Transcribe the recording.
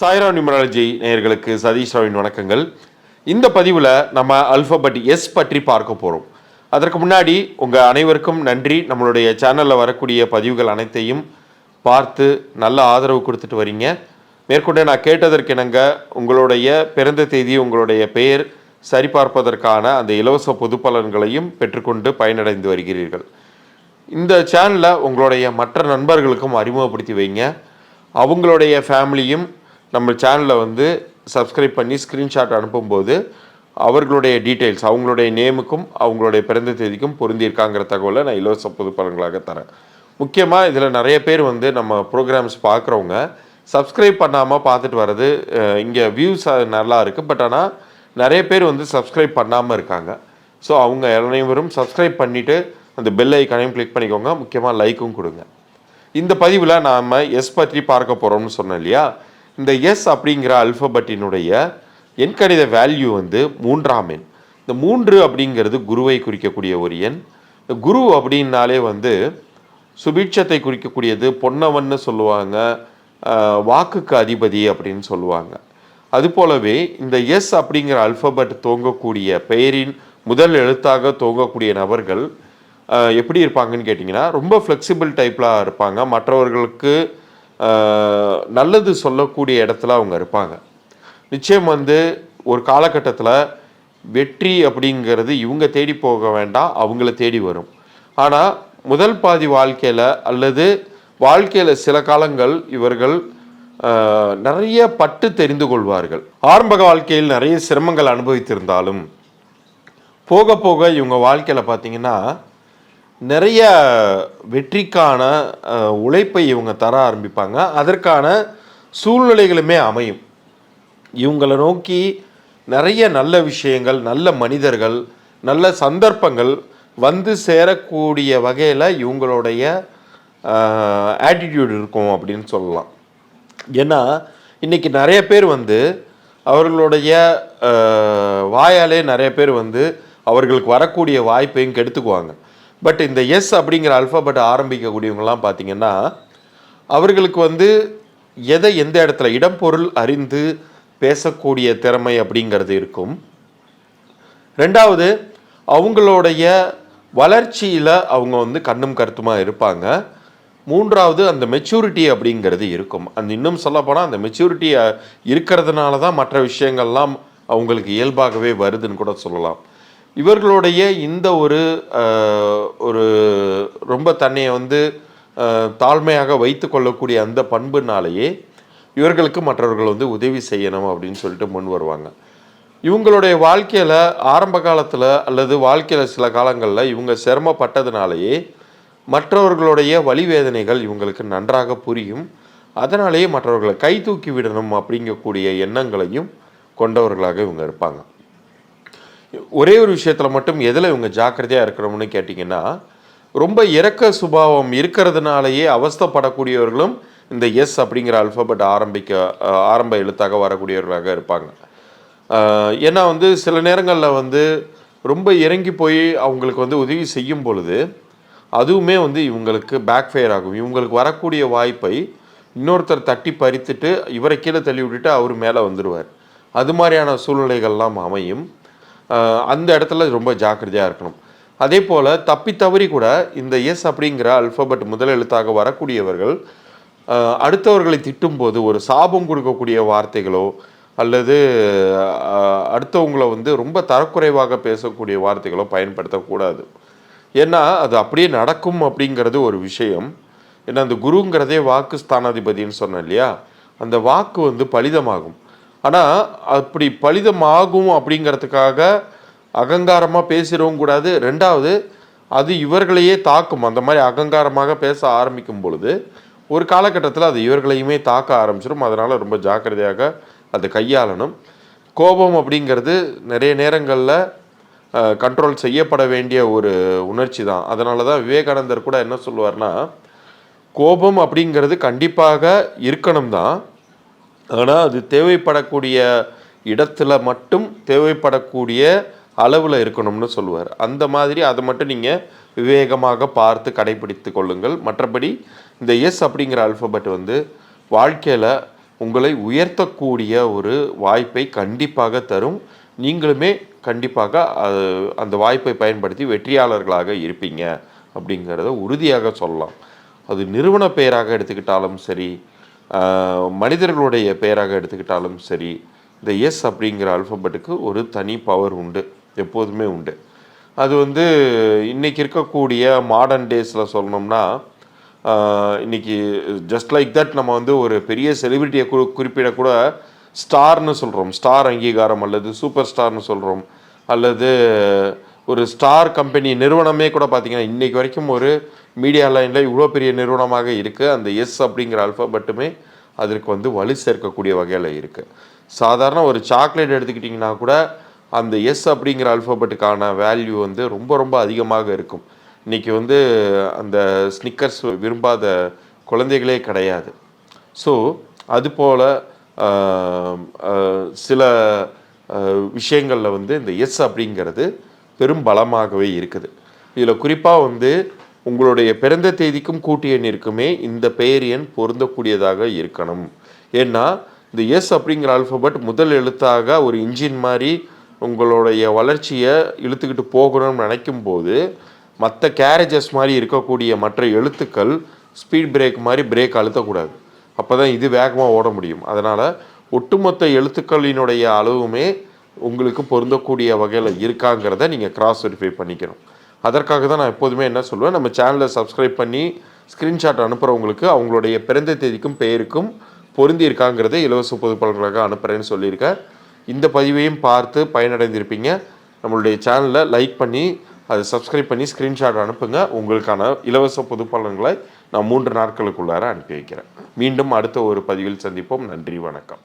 Saira numerology நேயர்களுக்கு சதீஷ் ராவின் வணக்கங்கள். இந்த பதிவில் நம்ம அல்ஃபபட் எஸ் பற்றி பார்க்க போகிறோம் அதற்கு முன்னாடி உங்கள் அனைவருக்கும் நன்றி. நம்மளுடைய சேனலில் வரக்கூடிய பதிவுகள் அனைத்தையும் பார்த்து நல்ல ஆதரவு கொடுத்துட்டு வரீங்க. மேற்கொண்டு நான் கேட்டதற்கு இணங்க உங்களுடைய பிறந்த தேதி உங்களுடைய பெயர் சரிபார்ப்பதற்கான அந்த இலவச பொது பலன்களையும் பெற்றுக்கொண்டு பயனடைந்து வருகிறீர்கள். இந்த சேனலை உங்களுடைய மற்ற நண்பர்களுக்கும் அறிமுகப்படுத்தி வைங்க. அவங்களுடைய ஃபேமிலியும் நம்ம சேனலில் வந்து சப்ஸ்கிரைப் பண்ணி ஸ்க்ரீன்ஷாட் அனுப்பும்போது அவர்களுடைய டீட்டெயில்ஸ் அவங்களுடைய நேமுக்கும் அவங்களுடைய பிறந்த தேதிக்கும் பொருந்தியிருக்காங்கிற தகவலை நான் இலவச பொது பலன்களாக தரேன். முக்கியமாக இதில் நிறைய பேர் வந்து நம்ம ப்ரோக்ராம்ஸ் பார்க்குறவங்க சப்ஸ்கிரைப் பண்ணாமல் பார்த்துட்டு வர்றது இங்கே வியூஸ் நல்லா இருக்குது பட் ஆனால் நிறைய பேர் வந்து சப்ஸ்கிரைப் பண்ணாமல் இருக்காங்க. ஸோ அவங்க அனைவரும் சப்ஸ்கிரைப் பண்ணிவிட்டு அந்த பெல் ஐக்கனையும் கிளிக் பண்ணிக்கோங்க. முக்கியமாக லைக்கும் கொடுங்க. இந்த பதிவில் நாம் எஸ் பற்றி பார்க்க போகிறோம்னு சொன்னோம் இல்லையா? இந்த எஸ் அப்படிங்கிற அல்ஃபபட்டினுடைய எண்கணித வேல்யூ வந்து மூன்றாம் எண். இந்த மூன்று அப்படிங்கிறது குருவை குறிக்கக்கூடிய ஒரு எண். இந்த குரு அப்படின்னாலே வந்து சுபீட்சத்தை குறிக்கக்கூடியது பொன்னவன்னு சொல்லுவாங்க வாக்குக்கு அதிபதி அப்படின்னு சொல்லுவாங்க. அது போலவே இந்த எஸ் அப்படிங்கிற அல்பபெட் தோங்கக்கூடிய பெயரின் முதல் எழுத்தாக தோங்கக்கூடிய நபர்கள் எப்படி இருப்பாங்கன்னு கேட்டிங்கன்னா ரொம்ப ஃப்ளெக்சிபிள் டைப்பில் இருப்பாங்க. மற்றவர்களுக்கு நல்லது சொல்லக்கூடிய இடத்துல அவங்க இருப்பாங்க. நிச்சயம் வந்து ஒரு காலகட்டத்தில் வெற்றி அப்படிங்கிறது இவங்க தேடி போக வேண்டாம் அவங்கள தேடி வரும். ஆனால் முதல் பாதி வாழ்க்கையில் அல்லது வாழ்க்கையில் சில காலங்கள் இவர்கள் நிறைய பட்டு தெரிந்து கொள்வார்கள். ஆரம்ப வாழ்க்கையில் நிறைய சிரமங்கள் அனுபவித்திருந்தாலும் போக போக இவங்க வாழ்க்கையில் பார்த்தீங்கன்னா நிறைய வெற்றிக்கான உழைப்பை இவங்க தர ஆரம்பிப்பாங்க. அதற்கான சூழ்நிலைகளுமே அமையும். இவங்களை நோக்கி நிறைய நல்ல விஷயங்கள் நல்ல மனிதர்கள் நல்ல சந்தர்ப்பங்கள் வந்து சேரக்கூடிய வகையில் இவங்களுடைய ஆட்டிடியூட் இருக்கும் அப்படின்னு சொல்லலாம். ஏன்னா இன்றைக்கி நிறைய பேர் வந்து அவர்களுடைய வாயாலே நிறைய பேர் வந்து அவர்களுக்கு வரக்கூடிய வாய்ப்பையும் கெடுத்துக்குவாங்க. பட் இந்த எஸ் அப்படிங்கிற அல்ஃபாபெட் ஆரம்பிக்கக்கூடியவங்கலாம் பார்த்திங்கன்னா அவர்களுக்கு வந்து எதை எந்த இடத்துல இடம் பொருள் அறிந்து பேசக்கூடிய திறமை அப்படிங்கிறது இருக்கும். ரெண்டாவது அவங்களுடைய வளர்ச்சியில் அவங்க வந்து கண்ணும் கருத்துமாக இருப்பாங்க. மூன்றாவது அந்த மெச்சூரிட்டி அப்படிங்கிறது இருக்கும். அந்த இன்னும் சொல்லப்போனால் அந்த மெச்சூரிட்டி இருக்கிறதுனால தான் மற்ற விஷயங்கள்லாம் அவங்களுக்கு இயல்பாகவே வருதுன்னு கூட சொல்லலாம். இவர்களுடைய இந்த ஒரு ஒரு ரொம்ப தன்னையை வந்து தாழ்மையாக வைத்து கொள்ளக்கூடிய அந்த பண்புனாலேயே இவர்களுக்கு மற்றவர்கள் வந்து உதவி செய்யணும் அப்படின்னு சொல்லிட்டு முன் வருவாங்க. இவங்களுடைய வாழ்க்கையில் ஆரம்ப காலத்தில் அல்லது வாழ்க்கையில் சில காலங்களில் இவங்க சிரமப்பட்டதுனாலேயே மற்றவர்களுடைய வழிவேதனைகள் இவங்களுக்கு நன்றாக புரியும். அதனாலேயே மற்றவர்களை கை தூக்கி விடணும் அப்படிங்கக்கூடிய எண்ணங்களையும் கொண்டவர்களாக இவங்க இருப்பாங்க. ஒரே ஒரு விஷயத்தில் மட்டும் எதில் இவங்க ஜாக்கிரதையாக இருக்கணும்னு கேட்டிங்கன்னா ரொம்ப இறக்க சுபாவம் இருக்கிறதுனாலேயே அவஸ்தப்படக்கூடியவர்களும் இந்த எஸ் அப்படிங்கிற அல்ஃபபெட் ஆரம்பிக்க ஆரம்ப எழுத்தாக வரக்கூடியவர்களாக இருப்பாங்க. ஏன்னா வந்து சில நேரங்களில் வந்து ரொம்ப இறங்கி போய் அவங்களுக்கு வந்து உதவி செய்யும் பொழுது அதுவுமே வந்து இவங்களுக்கு பேக் ஃபயர் ஆகும். இவங்களுக்கு வரக்கூடிய வாய்ப்பை இன்னொருத்தர் தட்டி பறித்துட்டு இவரை கீழே தள்ளி விட்டுட்டு அவர் மேலே வந்துடுவார் அது மாதிரியான சூழ்நிலைகள்லாம் அமையும். அந்த இடத்துல ரொம்ப ஜாக்கிரதையாக இருக்கணும். அதே போல் தப்பி தவறி கூட இந்த எஸ் அப்படிங்கிற அல்ஃபபட் முதல் எழுத்தாக வரக்கூடியவர்கள் அடுத்தவர்களை திட்டும்போது ஒரு சாபம் கொடுக்கக்கூடிய வார்த்தைகளோ அல்லது அடுத்தவங்களை அடுத்தவங்கள வந்து ரொம்ப தரக்குறைவாக பேசக்கூடிய வார்த்தைகளோ பயன்படுத்தக்கூடாது. ஏன்னா அது அப்படியே நடக்கும் அப்படிங்கிறது ஒரு விஷயம். ஏன்னா அந்த குருங்கிறதே வாக்கு ஸ்தானாதிபதின்னு சொன்னேன் இல்லையா? அந்த வாக்கு வந்து பலிதமாகும். ஆனால் அப்படி பலிதமாகும் அப்படிங்கிறதுக்காக அகங்காரமாக பேசிடவும் கூடாது. ரெண்டாவது அது இவர்களையே தாக்கும். அந்த மாதிரி அகங்காரமாக பேச ஆரம்பிக்கும் பொழுது ஒரு காலகட்டத்தில் அது இவர்களையுமே தாக்க ஆரம்பிச்சிடும் அதனால் ரொம்ப ஜாக்கிரதையாக அதை கையாளணும். கோபம் அப்படிங்கிறது நிறைய நேரங்களில் கண்ட்ரோல் செய்யப்பட வேண்டிய ஒரு உணர்ச்சி தான். அதனால தான் விவேகானந்தர் கூட என்ன சொல்லுவார்னா கோபம் அப்படிங்கிறது கண்டிப்பாக இருக்கணும் தான். ஆனால் அது தேவைப்படக்கூடிய இடத்துல மட்டும் தேவைப்படக்கூடிய அளவில் இருக்கணும்னு சொல்லுவார். அந்த மாதிரி அதை மட்டும் நீங்கள் விவேகமாக பார்த்து கடைபிடித்து கொள்ளுங்கள். மற்றபடி இந்த எஸ் அப்படிங்கிற அல்ஃபபெட் வந்து வாழ்க்கையில் உங்களை உயர்த்தக்கூடிய ஒரு வாய்ப்பை கண்டிப்பாக தரும். நீங்களுமே கண்டிப்பாக அது- அந்த வாய்ப்பை பயன்படுத்தி வெற்றியாளர்களாக இருப்பீங்க அப்படிங்கிறத உறுதியாக சொல்லலாம். அது நிறுவன பெயராக எடுத்துக்கிட்டாலும் சரி மனிதர்களுடைய பெயராக எடுத்துக்கிட்டாலும் சரி இந்த எஸ் அப்படிங்கிற அல்ஃபபெட்டுக்கு ஒரு தனி பவர் உண்டு எப்போதுமே உண்டு. அது வந்து இன்னைக்கு இருக்கக்கூடிய மாடர்ன் டேஸில் சொல்லணும்னா இன்றைக்கி இன்னைக்கு ஜஸ்ட் லைக் தட் நம்ம வந்து ஒரு பெரிய செலிபிரிட்டியை கு குறிப்பிடக்கூட ஸ்டார்னு சொல்கிறோம் ஸ்டார் அங்கீகாரம் அல்லது சூப்பர் ஸ்டார்னு சொல்கிறோம் அல்லது ஒரு ஸ்டார் கம்பெனி நிறுவனமே கூட பார்த்தீங்கன்னா இன்றைக்கு வரைக்கும் ஒரு மீடியா லைனில் இவ்வளோ பெரிய நிறுவனமாக இருக்குது அந்த எஸ் அப்படிங்கிற அல்ஃபபெட்டுமே அதற்கு வந்து வலு சேர்க்கக்கூடிய வகையில் இருக்குது சாதாரண ஒரு சாக்லேட் எடுத்துக்கிட்டிங்கன்னா கூட அந்த எஸ் அப்படிங்கிற அல்ஃபபெட்டுக்கான வேல்யூ வந்து ரொம்ப ரொம்ப அதிகமாக இருக்கும். இன்றைக்கி வந்து அந்த ஸ்னிக்கர்ஸ் விரும்பாத குழந்தைகளே கிடையாது. ஸோ அதுபோல் சில விஷயங்களில் வந்து இந்த எஸ் அப்படிங்கிறது பெரும் பலமாகவே இருக்குது. இதில் குறிப்பாக வந்து உங்களுடைய பிறந்த தேதிக்கும் கூட்டு எண் இருக்குமே இந்த பெயர் எண் பொருந்தக்கூடியதாக இருக்கணும். ஏன்னா இந்த எஸ் அப்படிங்கிற ஆல்ஃபபெட் முதல் எழுத்தாக ஒரு இன்ஜின் மாதிரி உங்களுடைய வளர்ச்சியை இழுத்துக்கிட்டு போகணும்னு நினைக்கும் போது மற்ற கேரேஜஸ் மாதிரி இருக்கக்கூடிய மற்ற எழுத்துக்கள் ஸ்பீட் பிரேக் மாதிரி பிரேக் அழுத்தக்கூடாது. அப்போ தான் இது வேகமாக ஓட முடியும். அதனால் ஒட்டுமொத்த எழுத்துக்களினுடைய அளவுமே உங்களுக்கு பொருந்தக்கூடிய வகையில் இருக்காங்கிறத நீங்கள் கிராஸ் வெரிஃபை பண்ணிக்கணும். அதற்காக தான் நான் எப்போதுமே என்ன சொல்லுவேன் நம்ம சேனலை சப்ஸ்கிரைப் பண்ணி ஸ்க்ரீன்ஷாட் அனுப்புகிறவங்களுக்கு அவங்களுடைய பிறந்த தேதிக்கும் பெயருக்கும் பொருந்தி இருக்காங்கிறத இலவச பொதுப்பாளர்களாக அனுப்புகிறேன்னு சொல்லியிருக்கேன். இந்த பதிவையும் பார்த்து பயனடைந்திருப்பீங்க. நம்மளுடைய சேனலை லைக் பண்ணி அதை சப்ஸ்கிரைப் பண்ணி ஸ்க்ரீன்ஷாட் அனுப்புங்க. உங்களுக்கான இலவச பொதுப்பாளர்களை நான் மூன்று நாட்களுக்குள்ளார அனுப்பி வைக்கிறேன். மீண்டும் அடுத்த ஒரு பதிவில் சந்திப்போம். நன்றி வணக்கம்.